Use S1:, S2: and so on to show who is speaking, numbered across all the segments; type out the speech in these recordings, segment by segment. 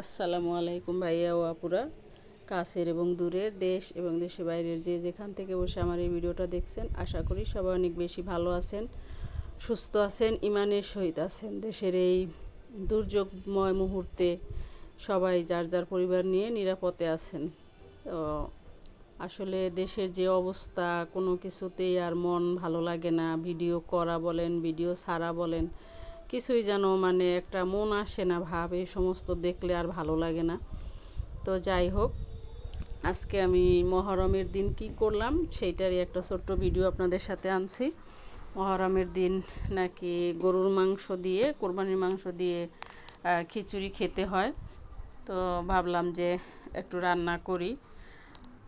S1: আসসালামু আলাইকুম ভাইয়া ও আপুরা। কাছের এবং দূরের দেশ এবং দেশের বাইরের যে যেখান থেকে বসে আমার এই ভিডিওটা দেখছেন, আশা করি সবাই অনেক বেশি ভালো আছেন, সুস্থ আছেন ইমানের সহিত আছেন। দেশের এই দুর্যোগময় মুহূর্তে সবাই যার যার পরিবার নিয়ে নিরাপদে আছেন। তো আসলে দেশের যে অবস্থা, কোনো কিছুতেই আর মন ভালো লাগে না। ভিডিও করা বলেন, ভিডিও ছাড়া বলেন কিছুই যেন মানে একটা মন আসে না ভাব, এই সমস্ত দেখলে আর ভালো লাগে না। তো যাই হোক, আজকে আমি মহরমের দিন কি করলাম সেইটারই একটা ছোট্ট ভিডিও আপনাদের সাথে আনছি। মহরমের দিন নাকি গরুর মাংস দিয়ে, কোরবানির মাংস দিয়ে খিচুড়ি খেতে হয়। তো ভাবলাম যে একটু রান্না করি।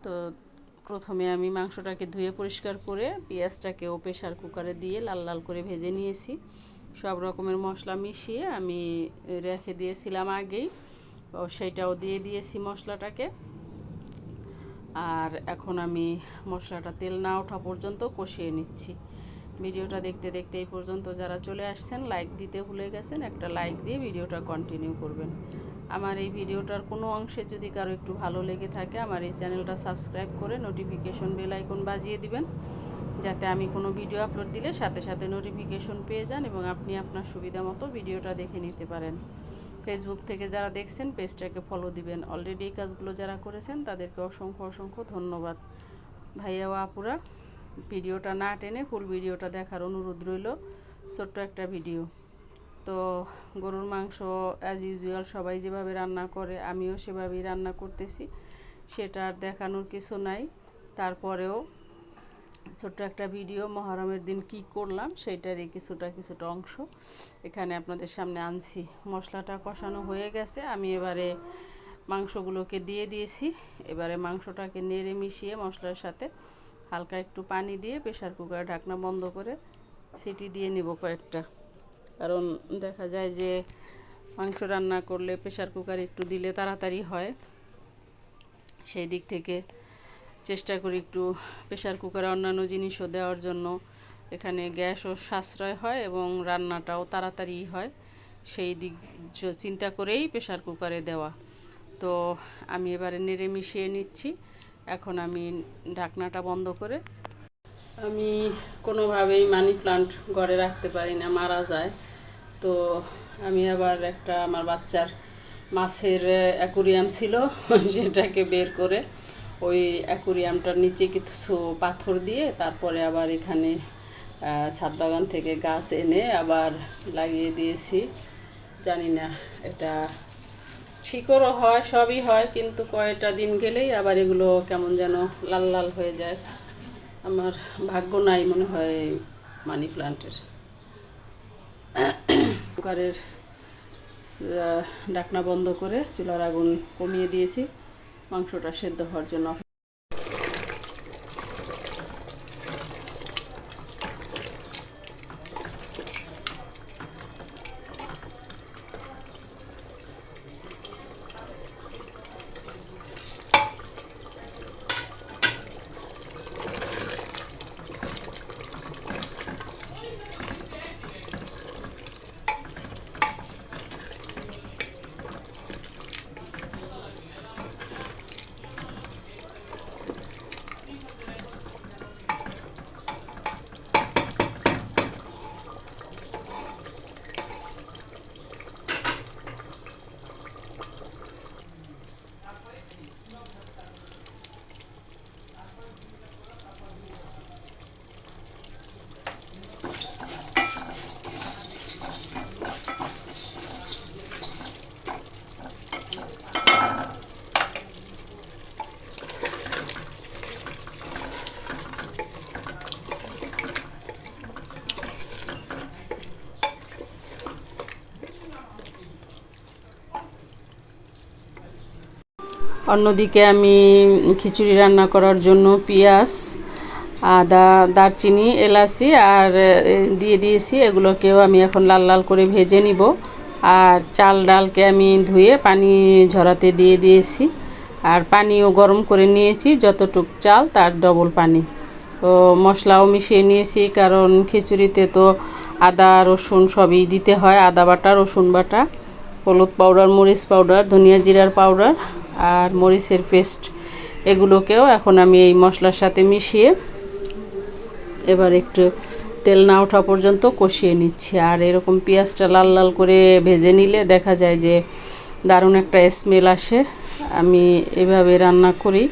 S1: তো প্রথমে আমি মাংসটাকে ধুয়ে পরিষ্কার করে পেঁয়াজটাকেও প্রেশার কুকারে দিয়ে লাল লাল করে ভেজে নিয়েছি। সব রকমের মশলা মিশিয়ে আমি রেখে দিয়েছিলাম আগেই। ও সেইটাও দিয়ে দিয়েছি মশলাটাকে। আর এখন আমি মশলাটা তেল না ওঠা পর্যন্ত কষিয়ে নিচ্ছি। ভিডিওটা দেখতে দেখতে এই পর্যন্ত যারা চলে আসছেন লাইক দিতে ভুলে গেছেন, একটা লাইক দিয়ে ভিডিওটা কন্টিনিউ করবেন। আমার এই ভিডিওটার কোনো অংশে যদি কারও একটু ভালো লেগে থাকে, আমার এই চ্যানেলটা সাবস্ক্রাইব করে নোটিফিকেশন বেল আইকন বাজিয়ে দিবেন, যাতে আমি কোনো ভিডিও আপলোড দিলে সাথে সাথে নোটিফিকেশন পেয়ে যান এবং আপনি আপনার সুবিধা মতো ভিডিওটা দেখে নিতে পারেন। ফেসবুক থেকে যারা দেখছেন পেজটাকে ফলো দিবেন। অলরেডি এই কাজগুলো যারা করেছেন, তাদেরকে অসংখ্য অসংখ্য ধন্যবাদ। ভাইয়া ও আপুরা ভিডিওটা না টেনে ফুল ভিডিওটা দেখার অনুরোধ রইল। ছোট্ট একটা ভিডিও। তো গরুর মাংস অ্যাজ ইউজুয়াল সবাই যেভাবে রান্না করে, আমিও সেভাবেই রান্না করতেছি। সেটা আর দেখানোর কিছু নাই। তারপরেও ছোট্ট একটা ভিডিও, মহরমের দিন কি করলাম সেইটারই কিছুটা কিছুটা অংশ এখানে আপনাদের সামনে আনছি। মশলাটা কষানো হয়ে গেছে, আমি এবারে মাংসগুলোকে দিয়ে দিয়েছি। এবারে মাংসটাকে নেড়ে মিশিয়ে মশলার সাথে হালকা একটু পানি দিয়ে প্রেশার কুকার ঢাকনা বন্ধ করে সিটি দিয়ে নেব কয়েকটা। কারণ দেখা যায় যে মাংস রান্না করলে প্রেশার কুকার একটু দিলে তাড়াতাড়ি হয়। সেই দিক থেকে চেষ্টা করি একটু প্রেশার কুকারে অন্যান্য জিনিসও দেওয়ার জন্য। এখানে গ্যাসও সাশ্রয় হয় এবং রান্নাটাও তাড়াতাড়ি হয়। সেই দিক চিন্তা করেই প্রেশার কুকারে দেওয়া। তো আমি এবারে নেড়ে মিশিয়ে নিচ্ছি। এখন আমি ঢাকনাটা বন্ধ করে আমি কোনোভাবেই মানি প্লান্ট ঘরে রাখতে পারি না, মারা যায়। তো আমি আবার একটা আমার বাচ্চার মাছের অ্যাকুরিয়াম ছিল, সেটাকে বের করে ওই অ্যাকুরিয়ামটার নিচে কিছু পাথর দিয়ে তারপরে আবার এখানে ছাদ বাগান থেকে গাছ এনে আবার লাগিয়ে দিয়েছি। জানি না এটা শিকড়ও হয়, সবই হয়, কিন্তু কয়েকটা দিন গেলেই আবার এগুলো কেমন যেন লাল লাল হয়ে যায়। আমার ভাগ্য নাই মনে হয় মানি প্লান্টের। কুকারের ডাকনা বন্ধ করে চুলার আগুন কমিয়ে দিয়েছি। মাংসটা সেদ্ধ হওয়ার জন্য অন্যদিকে আমি খিচুড়ি রান্না করার জন্য পেঁয়াজ, আদা, দারচিনি, এলাচি আর দিয়ে দিয়েছি। এগুলোকেও আমি এখন লাল লাল করে ভেজে নিব। আর চাল ডালকে আমি ধুয়ে পানি ঝরাতে দিয়ে দিয়েছি। আর পানিও গরম করে নিয়েছি, যতটুক চাল তার ডবল পানি। তো মশলাও মিশিয়ে নিয়েছি, কারণ খিচুড়িতে তো আদা, রসুন সবই দিতে হয়। আদা বাটা, রসুন বাটা, হলুদ পাউডার, মরিচ পাউডার, ধনিয়া জিরার পাউডার আর মরিচের পেস্ট এগুলোকেও এখন আমি এই মশলার সাথে মিশিয়ে এবার একটু তেল না ওঠা পর্যন্ত কষিয়ে নিচ্ছি। আর এরকম পেঁয়াজটা লাল লাল করে ভেজে নিলে দেখা যায় যে দারুণ একটা স্মেল আসে। আমি এভাবে রান্না করি,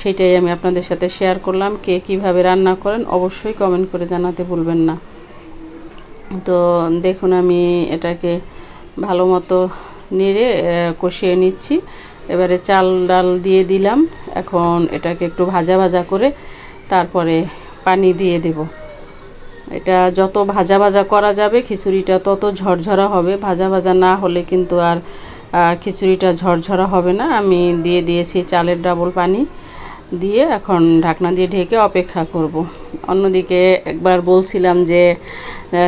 S1: সেটাই আমি আপনাদের সাথে শেয়ার করলাম। কে কীভাবে রান্না করেন অবশ্যই কমেন্ট করে জানাতে ভুলবেন না। তো দেখুন, আমি এটাকে ভালো মতো নেড়ে কষিয়ে নিচ্ছি। এবারে চাল ডাল দিয়ে দিলাম। এখন এটাকে একটু ভাজা ভাজা করে তারপরে পানি দিয়ে দেব। এটা যত ভাজা ভাজা করা যাবে, খিচুড়িটা তত ঝরঝরা হবে। ভাজা ভাজা না হলে কিন্তু আর খিচুড়িটা ঝরঝরা হবে না। আমি দিয়ে দিয়েছি চালের ডাবল পানি দিয়ে এখন ঢাকনা দিয়ে ঢেকে অপেক্ষা করব। অন্যদিকে একবার বলছিলাম যে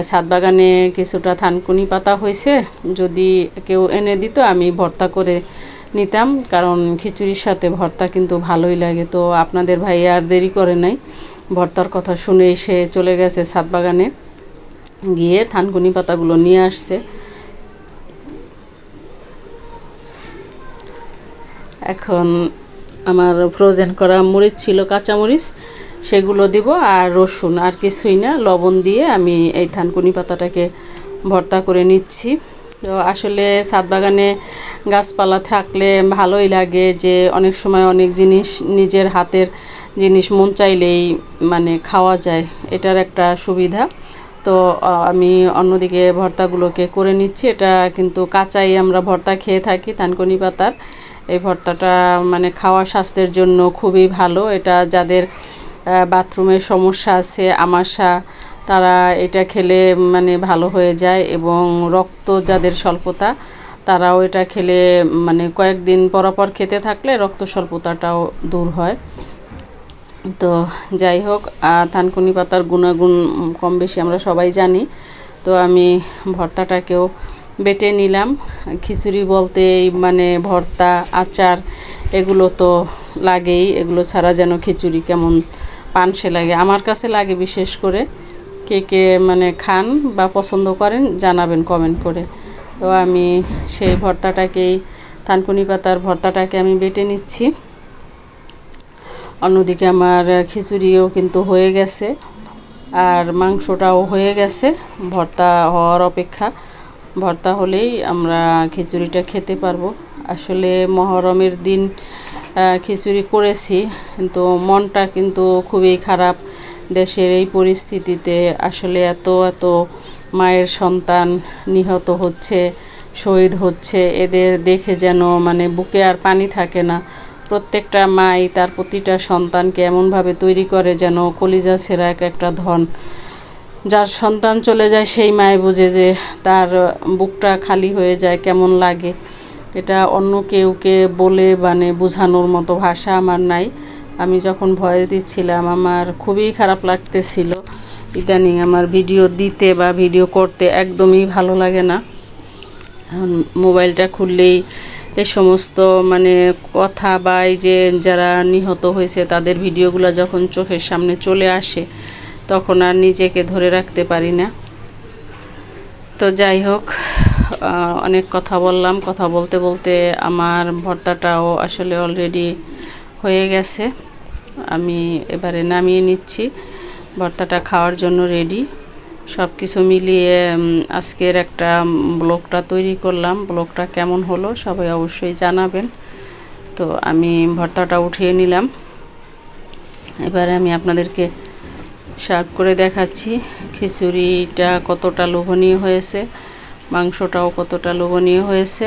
S1: ছাদ বাগানে কিছুটা থানকুনি পাতা হয়েছে। যদি কেউ এনে দিত, আমি ভর্তা করে নিতাম, কারণ খিচুড়ির সাথে ভর্তা কিন্তু ভালোই লাগে। তো আপনাদের ভাই আর দেরি করে নাই। ভর্তার কথা শুনে সে চলে গেছে ছাদ বাগানে গিয়ে থানকুনি পাতাগুলো নিয়ে আসছে। এখন আমার ফ্রোজেন করা মরিচ ছিল কাঁচা মরিচ সেগুলো দিব আর রসুন। আর কিছুই না, লবণ দিয়ে আমি এই থানকুনি পাতাটাকে ভর্তা করে নিচ্ছি। তো আসলে ছাদ বাগানে গাছপালা থাকলে ভালোই লাগে যে অনেক সময় অনেক জিনিস নিজের হাতের জিনিস মন চাইলেই মানে খাওয়া যায়, এটার একটা সুবিধা। তো আমি অন্যদিকে ভর্তাগুলোকে করে নিচ্ছি, এটা কিন্তু কাঁচাই আমরা ভর্তা খেয়ে থাকি, থানকুনি পাতার। এই ভর্তাটা মানে খাওয়া স্বাস্থ্যের জন্য খুবই ভালো, এটা যাদের বাথরুমের সমস্যা আছে, আমাশা তারা এটা খেলে মানে ভালো হয়ে যায় এবং রক্ত যাদের স্বল্পতা, তারাও এটা খেলে মানে কয়েকদিন পরপর খেতে থাকলে রক্ত স্বল্পতাটাও দূর হয়। তো যাই হোক থানকুনি পাতার গুণাগুণ কম বেশি আমরা সবাই জানি। তো আমি ভর্তাটাকেও বেটে নিলাম। খিচুড়ি বলতে মানে ভর্তা, আচার এগুলো তো লাগেই। এগুলো ছাড়া যেন খিচুড়ি কেমন পানসে লাগে। আমার কাছে লাগে বিশেষ করে। কে কে মানে খান বা পছন্দ করেন, জানাবেন কমেন্ট করে। তো আমি সেই ভর্তাটাকেই, থানকুনি পাতার ভর্তাটাকে আমি বেটে নিচ্ছি। অন্যদিকে আমার খিচুড়িও কিন্তু হয়ে গেছে, আর মাংসটাও হয়ে গেছে, ভর্তা হওয়ার অপেক্ষা। ভর্তা হলেই আমরা খিচুড়িটা খেতে পারব। আসলে মহরমের দিন খিচুড়ি করেছি, কিন্তু মনটা কিন্তু খুবই খারাপ। দেশের এই পরিস্থিতিতে আসলে এত এত মায়ের সন্তান নিহত হচ্ছে, শহীদ হচ্ছে, এদের দেখে যেন মানে বুকে আর পানি থাকে না। প্রত্যেকটা মাই তার প্রতিটা সন্তানকে এমনভাবে তৈরি করে যেন কলিজা ছেঁড়া এক একটা ধন। যার সন্তান চলে যায় সেই মায় বুঝে যে তার বুকটা খালি হয়ে যায় কেমন লাগে। এটা অন্য কেউকে বলে মানে বোঝানোর মতো ভাষা আমার নাই। আমি যখন ভয় দিচ্ছিলাম, আমার খুবই খারাপ লাগতেছিল। ইদানিং আমার ভিডিও দিতে বা ভিডিও করতে একদমই ভালো লাগে না। মোবাইলটা খুললেই এ সমস্ত মানে কথা বা এই যে যারা নিহত হয়েছে, তাদের ভিডিওগুলো যখন চোখের সামনে চলে আসে, তখন আর নিজেকে ধরে রাখতে পারি না। তো যাই হোক অনেক কথা বললাম। কথা বলতে বলতে আমার ভর্তাটাও আসলে অলরেডি হয়ে গেছে। আমি এবারে নামিয়ে নিচ্ছি। ভর্তাটা খাওয়ার জন্য রেডি সব কিছু মিলিয়ে আজকের একটা ব্লগটা তৈরি করলাম। ব্লগটা কেমন হলো সবাই অবশ্যই জানাবেন। তো আমি ভর্তাটা উঠিয়ে নিলাম। এবারে আমি আপনাদেরকে সার্ভ করে দেখাচ্ছি খিচুড়িটা কতটা লোভনীয় হয়েছে, মাংসটাও কতটা লোভনীয় হয়েছে।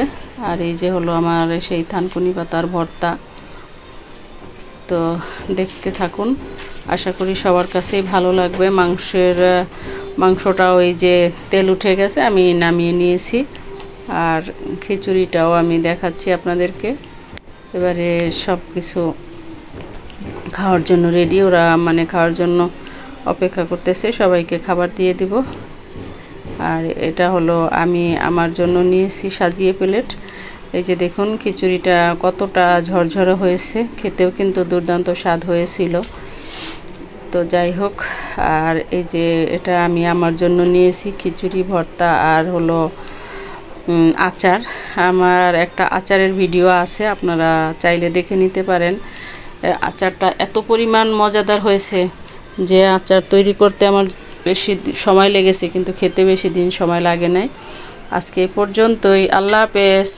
S1: আর এই যে হলো আমার সেই থানকুনি পাতার ভর্তা। তো দেখতে থাকুন। আশা করি সবার কাছেই ভালো লাগবে। মাংসের মাংসটাও এই যে তেল উঠে গেছে, আমি নামিয়ে নিয়েছি। আর খিচুড়িটাও আমি দেখাচ্ছি আপনাদেরকে। এবারে সব কিছু খাওয়ার জন্য রেডি ওরা মানে খাওয়ার জন্য অপেক্ষা করতেছে। সবাইকে খাবার দিয়ে দিব। আর এটা হলো আমি আমার জন্য নিয়েছি সাজিয়ে প্লেট। এই যে দেখুন, খিচুড়িটা কতটা ঝরঝরে হয়েছে, খেতেও কিন্তু দুর্দান্ত স্বাদ হয়েছিল। তো যাই হোক, আর এই যে এটা আমি আমার জন্য নিয়েছি, খিচুড়ি, ভর্তা আর হলো আচার। আমার একটা আচারের ভিডিও আছে, আপনারা চাইলে দেখে নিতে পারেন। আচারটা এত পরিমাণ মজাদার হয়েছে যে আচার তৈরি করতে আমার বেশি সময় লেগেছে, কিন্তু খেতে বেশি দিন সময় লাগে নাই। আজকে পর্যন্তই, আল্লাহ হাফেজ।